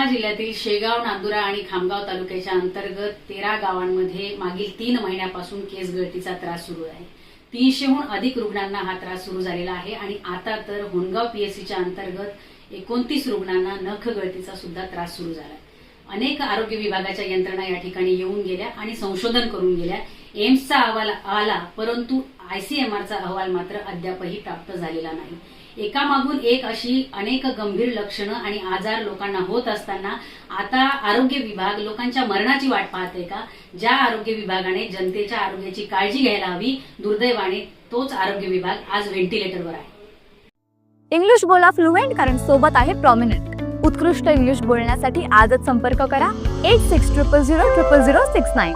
बुलढाणा जिल्ह्यातील शेगाव नांदुरा आणि खामगाव तालुक्याच्या अंतर्गत तेरा गावांमध्ये मागील तीन महिन्यापासून केस गळतीचा त्रास सुरू आहे. तीनशेहून अधिक रुग्णांना हा त्रास सुरू झालेला आहे आणि आता तर होनगाव पीएससीच्या अंतर्गत एकोणतीस रुग्णांना नख गळतीचा सुद्धा त्रास सुरू झाला अनेक आरोग्य विभागाच्या यंत्रणा या ठिकाणी येऊन गेल्या आणि संशोधन करून गेल्या. एम्सचा अहवाल आला परंतु आयसीएमआरचा अहवाल मात्र अद्यापही प्राप्त झालेला नाही. एकामागून एक अशी अनेक गंभीर लक्षणं आणि आजार लोकांना होत असताना आता आरोग्य विभाग लोकांच्या मरणाची वाट पाहते का? ज्या आरोग्य विभागाने जनतेच्या आरोग्याची काळजी घ्यायला हवी दुर्दैवाने तोच आरोग्य विभाग आज व्हेंटिलेटरवर आहे. इंग्लिश बोला फ्लुएंट कारण सोबत आहे प्रॉमिनंट उत्कृष्ट इंग्लिश बोलण्यासाठी आजच संपर्क करा. Eight six triple zero triple zero six nine